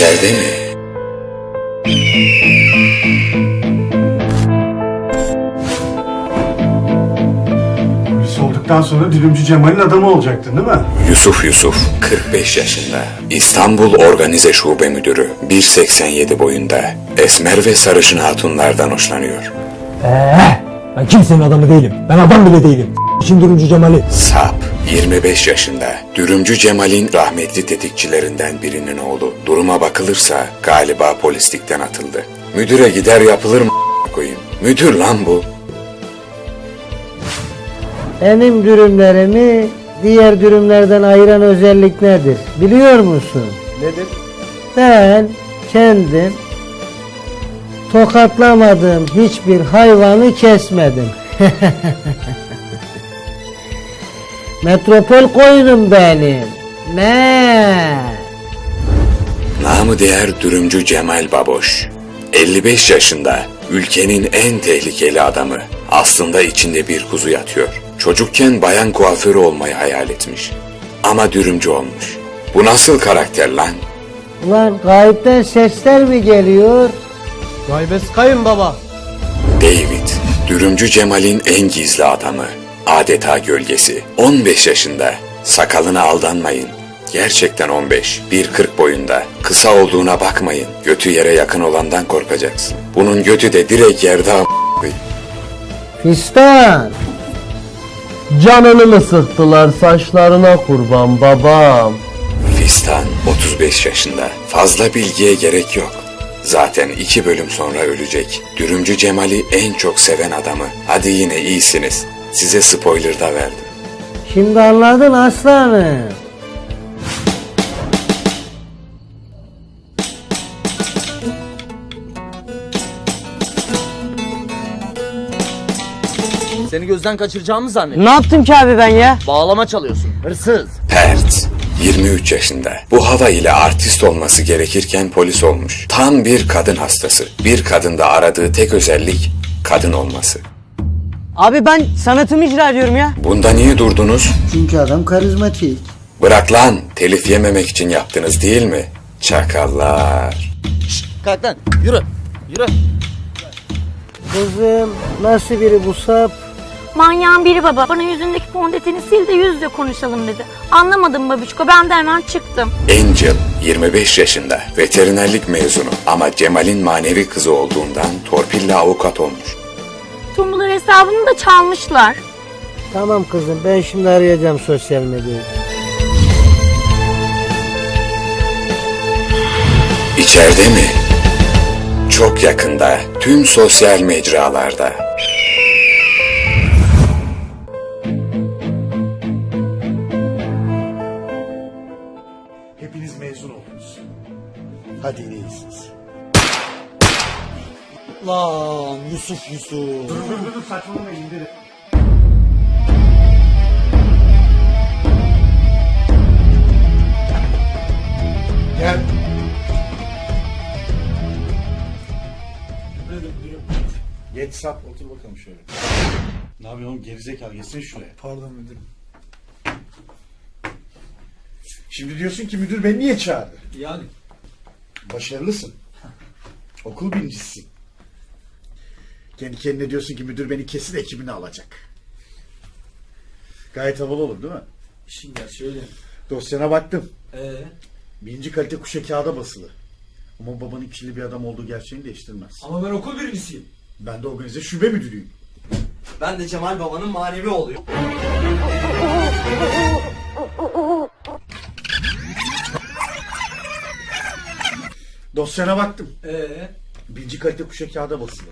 İçeride mi? Olduktan sonra Dilimci Cemal'in adamı olacaktın değil mi? Yusuf Yusuf, 45 yaşında. İstanbul Organize Şube Müdürü, 1.87 boyunda. Esmer ve sarışın hatunlardan hoşlanıyor. Eee ben kimsenin adamı değilim. Ben adam bile değilim. Şimdi Durumcu Cemal'i. Sap, 25 yaşında. Dürümcü Cemal'in rahmetli tetikçilerinden birinin oğlu. Duruma bakılırsa galiba polislikten atıldı. Müdüre gider yapılır mı koyayım? Müdür lan bu. Benim dürümlerimi diğer dürümlerden ayıran özellik nedir? Biliyor musun? Nedir? Ben kendim tokatlamadığım hiçbir hayvanı kesmedim. Metropol koyunum benim. Ne? Namı değer dürümcü Cemal Baboş. 55 yaşında, ülkenin en tehlikeli adamı. Aslında içinde bir kuzu yatıyor. Çocukken bayan kuaförü olmayı hayal etmiş. Ama dürümcü olmuş. Bu nasıl karakter lan? Ulan gayipten sesler mi geliyor? Gaybes kayınbaba. David, dürümcü Cemal'in en gizli adamı. Adeta gölgesi. 15 yaşında. Sakalına aldanmayın. Gerçekten 15. 1.40 boyunda. Kısa olduğuna bakmayın. Götü yere yakın olandan korkacaksın. Bunun götü de direkt yerde am- Fistan. Canını mı sıktılar saçlarına kurban babam. Fistan 35 yaşında. Fazla bilgiye gerek yok. Zaten iki bölüm sonra ölecek. Dürümcü Cemal'i en çok seven adamı. Hadi yine iyisiniz. Size spoiler da verdim. Şimdi anladın aslanım. Seni gözden kaçıracağımı zannettim. Ne yaptım ki abi ben ya? Bağlama çalıyorsun. Hırsız. Pert, 23 yaşında. Bu hava ile artist olması gerekirken polis olmuş. Tam bir kadın hastası. Bir kadında aradığı tek özellik kadın olması. Abi ben sanatımı icra ediyorum ya. Bunda niye durdunuz? Çünkü adam karizmatik. Bırak lan, telif yememek için yaptınız değil mi? Çakallar. Kalk lan yürü. Yürü. Kızım nasıl biri bu sap? Manyağın biri baba. Bana yüzündeki fondöteni sil de yüzle konuşalım dedi. Anlamadım babişko. Ben de hemen çıktım. Angel, 25 yaşında. Veterinerlik mezunu ama Cemal'in manevi kızı olduğundan torpille avukat olmuş. Tumblr hesabını da çalmışlar. Tamam kızım ben şimdi arayacağım sosyal medyayı. İçeride mi? Çok yakında, tüm sosyal mecralarda. Lan Yusuf Yusuf. Dur dur dur saçmalama indirin. Gel. Geç sap otur bakalım şöyle. Ne yapıyorsun oğlum gerizekalı geçsene şuraya. Pardon müdürüm. Şimdi diyorsun ki müdür beni niye çağırdı? Yani. Başarılısın. Okul birincisisin. Kendi kendine diyorsun ki müdür beni kesin ekibine alacak. Gayet havalı olur değil mi? İşin gerçeği öyle. Dosyana baktım. Ee? Birinci kalite kuşa kağıda basılı. Ama babanın kirli bir adam olduğu gerçeğini değiştirmez. Ama ben okul birincisiyim. Ben de organize şube müdürüyüm. Ben de Cemal babanın manevi oğluyum. Dosyana baktım. Ee? Birinci kalite kuşa kağıda basılı.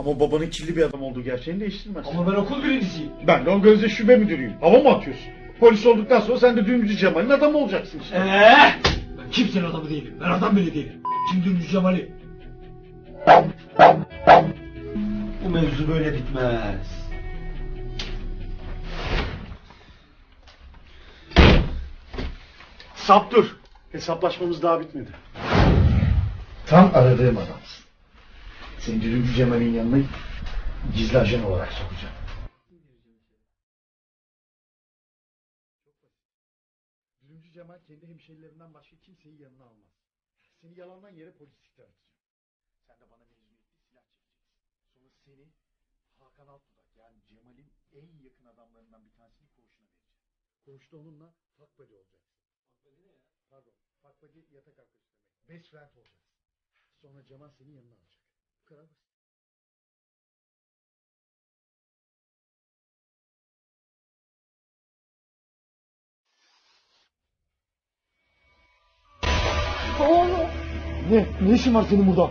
Ama babanın kirli bir adam olduğu gerçeğini değiştirmez. Ama ben okul birincisiyim. Ben de organize şube müdürüyüm. Hava mı atıyorsun? Polis olduktan sonra sen de düğümcü Cemal'in adamı olacaksın işte. Ee? Ben kimsenin adamı değilim. Ben adam bile değilim. Kim dümdüz Cemal'i? Bu mevzu böyle bitmez. Sap dur. Hesaplaşmamız daha bitmedi. Tam aradığım adamsın. Seni Düğümcü Cemal'in yanına gizli ajan olarak sokacağım. Düğümcü Cemal kendi hemşerilerinden başka kimseyi yanına almaz. Seni yalandan yere polislikten atacağım. Sen de bana mezuniyetli silah çekeceksin. Sonra seni Hakan Altudak yani Cemal'in en yakın adamlarından bir tanesini koğuşuna vereceğim. Koğuşta onunla fakbadi olacaksın. Fakbadi ne ya? Pardon. Fakbadi yatak arkadaşı demek. Best friend olacaksın. Sonra Cemal senin yanına alacak. Basit. Oğlum, Ne? Ne işin var senin burada?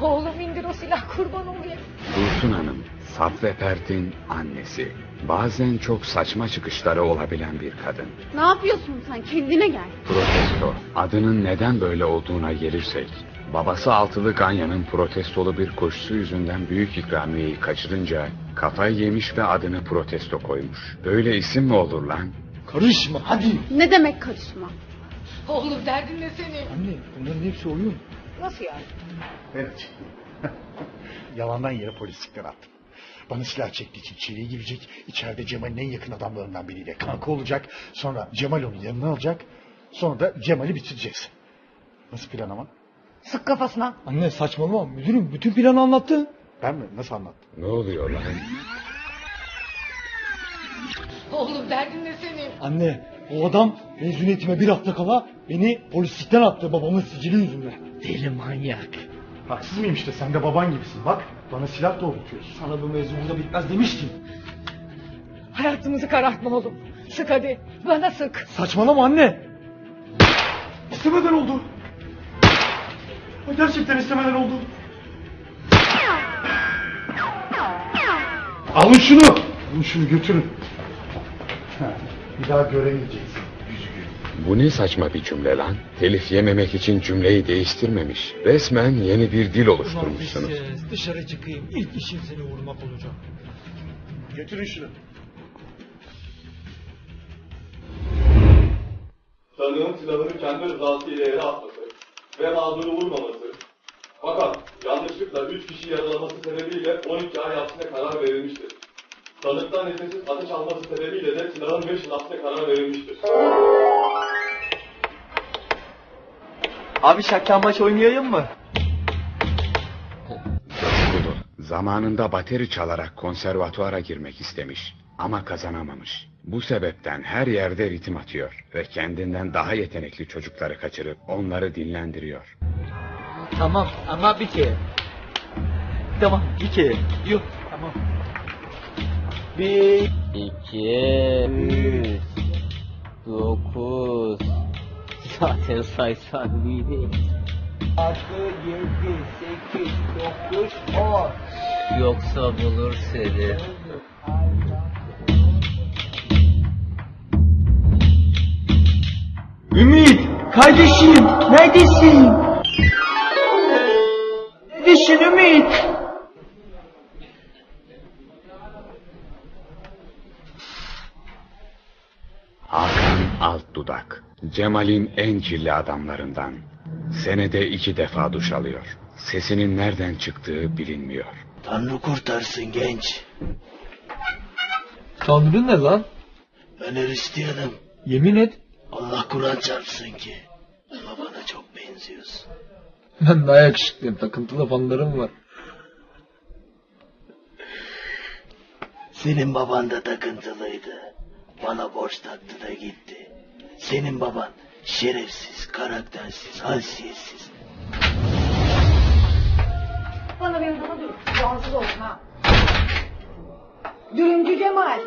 oğlum indir o silah kurban olayım. Dursun Hanım, Saf ve Pert'in annesi. Bazen çok saçma çıkışları olabilen bir kadın. Ne yapıyorsun sen? Kendine gel. Protesto. Adının neden böyle olduğuna gelirsek. Babası Altılı Ganya'nın protestolu bir koşusu yüzünden büyük ikramiyeyi kaçırınca kafayı yemiş ve adını protesto koymuş. Böyle isim mi olur lan? Karışma hadi. Ne demek karışma? Oğlum derdin ne senin? Anne bunların hepsi oyun. Nasıl yani? Evet. Yalandan yere polislikten attım. Bana silah çektiği için içeriye girecek. İçeride Cemal'in en yakın adamlarından biriyle kanka olacak. Sonra Cemal onu yanına alacak. Sonra da Cemal'i bitireceğiz. Nasıl plan ama? Sık kafasına. Anne saçmalama müdürüm bütün planı anlattı. Ben mi? Nasıl anlattım? Ne oluyor lan? Oğlum derdin ne senin? Anne o adam mezuniyetime bir hafta kala beni polislikten attı babamın sicili yüzünden. Deli manyak. Haksız mıyım işte? Sen de baban gibisin. Bak bana silah doğrultuyorsun. Sana bu mevzu burada bitmez demiştim. Hayatımızı karartma oğlum. Sık hadi. Bana sık. Saçmalama anne. İstemeden oldu. Gerçekten istemeden oldu. Alın şunu! Alın şunu götürün. Ha, bir daha göremeyeceksin. Bu ne saçma bir cümle lan? Telif yememek için cümleyi değiştirmemiş. Resmen yeni bir dil oluşturmuşsunuz. dışarı çıkayım. İlk işim seni vurmak olacak. Götürün şunu. Sanığın silahını kendi rızası ile yere atması ve mağduru vurmaması. Fakat yanlışlıkla 3 kişi yaralaması sebebiyle 12 ay hapsine karar verilmiştir. Sanıktan nefessiz ateş alması sebebiyle de silahın 5 yıl hapsine karar verilmiştir. Abi şaklambaç oynayalım mı? Zamanında bateri çalarak konservatuara girmek istemiş ama kazanamamış. Bu sebepten her yerde ritim atıyor ve kendinden daha yetenekli çocukları kaçırıp onları dinlendiriyor. Tamam ama bir kere. Tamam bir kere. Yok tamam. Bir, iki, üç, dokuz. Zaten saysan değil. Altı, yedi, sekiz, dokuz, on. Yoksa bulur seni. Ümit, kardeşim, neredesin? Neredesin Ümit? Hakan Altdudak. Cemal'in en kirli adamlarından. Senede iki defa duş alıyor. Sesinin nereden çıktığı bilinmiyor. Tanrı kurtarsın genç. Tanrı ne lan? Ben Hristiyanım. Yemin et. Allah Kur'an çarpsın ki. Babana çok benziyorsun. Ben daha yakışıklıyım. Takıntılı fanlarım var. Senin baban da takıntılıydı. Bana borç taktı da gitti. Senin baban şerefsiz, karaktersiz, haysiyetsiz. Bana bir bana dur. Rahatsız olma. ha. Dürümcü Cemal.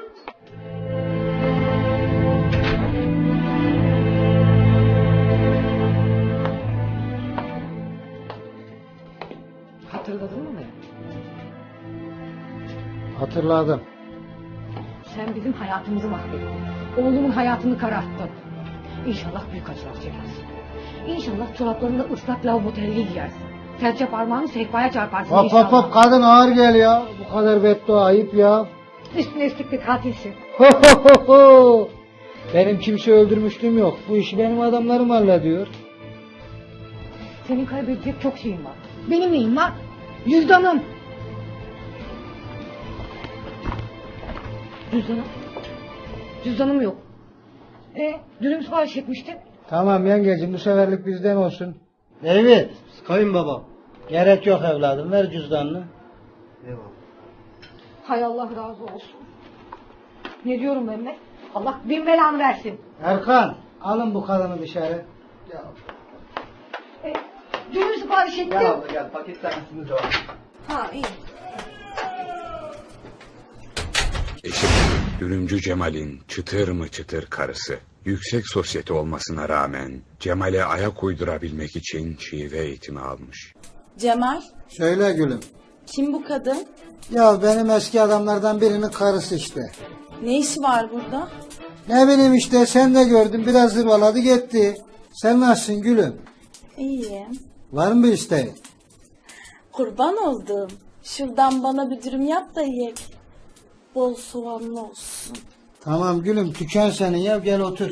Hatırladın mı beni? Hatırladım. Sen bizim hayatımızı mahvettin. Oğlumun hayatını kararttın. İnşallah büyük acılar çekersin. İnşallah çoraplarında ıslak lavabo terliği giyersin. Serçe parmağını sehpaya çarparsın Hop inşallah. hop hop kadın ağır gel ya. Bu kadar beddua ayıp ya. Üstüne üstlük bir katilsin. benim kimse öldürmüşlüğüm yok. Bu işi benim adamlarım hallediyor. Senin kaybedecek çok şeyin var. Benim neyim var? Cüzdanım. Cüzdanım. Cüzdanım yok. E, dürüm sipariş etmiştin. Tamam yengecim bu seferlik bizden olsun. David, kayınbaba. Gerek yok evladım, ver cüzdanını. Hay Allah razı olsun. Ne diyorum ben be? Allah bin belanı versin. Erkan, alın bu kadını dışarı. Dün sipariş ettim. gel paket tanesini de var. Ha iyi. Eşim, dürümcü Cemal'in çıtır mı çıtır karısı. Yüksek sosyete olmasına rağmen Cemal'e ayak uydurabilmek için şive eğitimi almış. Cemal, Söyle gülüm. kim bu kadın? Ya benim eski adamlardan birinin karısı işte. Ne işi var burada? Ne bileyim işte sen de gördün biraz zırvaladı gitti. Sen nasılsın gülüm? İyiyim. Var mı bir isteğin? Kurban oldum. Şuradan bana bir dürüm yap da yiyek. Bol soğanlı olsun. Tamam gülüm tüken senin ya gel otur.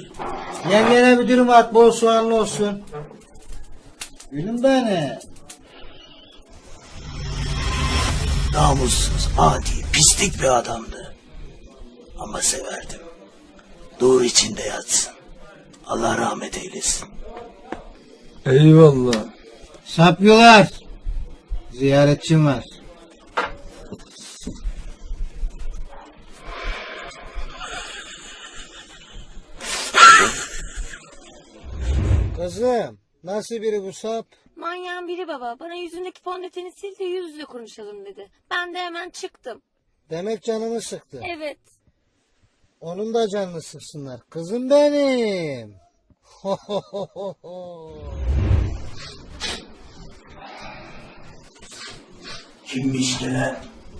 Yengene bir dürüm at bol soğanlı olsun. Gülüm beni. Namussuz, adi, pislik bir adamdı. Ama severdim. Doğru içinde yatsın. Allah rahmet eylesin. Eyvallah. Sapyolar. Ziyaretçim var. Kızım, nasıl biri bu sap? Manyağın biri baba. Bana yüzündeki fondöteni sil de yüz yüze konuşalım dedi. Ben de hemen çıktım. Demek canını sıktı. Evet. Onun da canını sıksınlar. Kızım benim. Kimmiş gelen?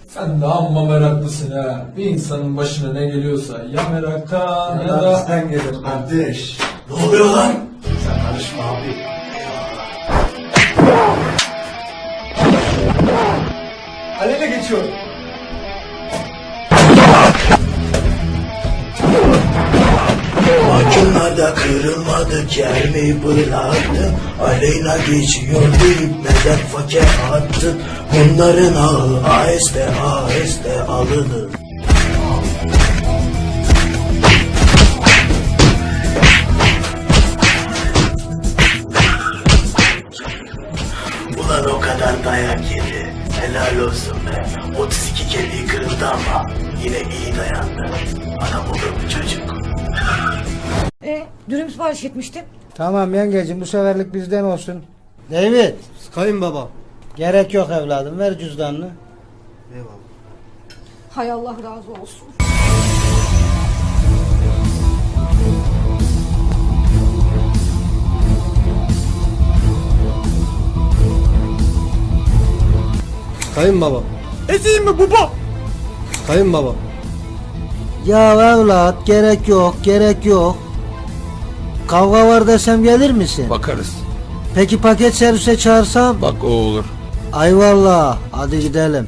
Sen de amma meraklısın ha. Bir insanın başına ne geliyorsa ya meraktan ya da... gelir kardeş. Ne oluyor lan? Sen karışma abi. Alele geçiyorum. Mahkumlarda kırılmadık yer mi bıraktın Aleyna geçiyor deyip neden fakir attın Bunların ağı aheste aheste alınır sipariş etmiştim. tamam yengecim bu seferlik bizden olsun. David. Kayınbaba. Gerek yok evladım ver cüzdanını. Hay Allah razı olsun. Kayınbaba. Ezeyim mi baba? Kayınbaba. Ya evlat gerek yok gerek yok. Kavga var desem gelir misin? Bakarız. Peki paket servise çağırsam? Bak o olur. Ayvallah hadi gidelim.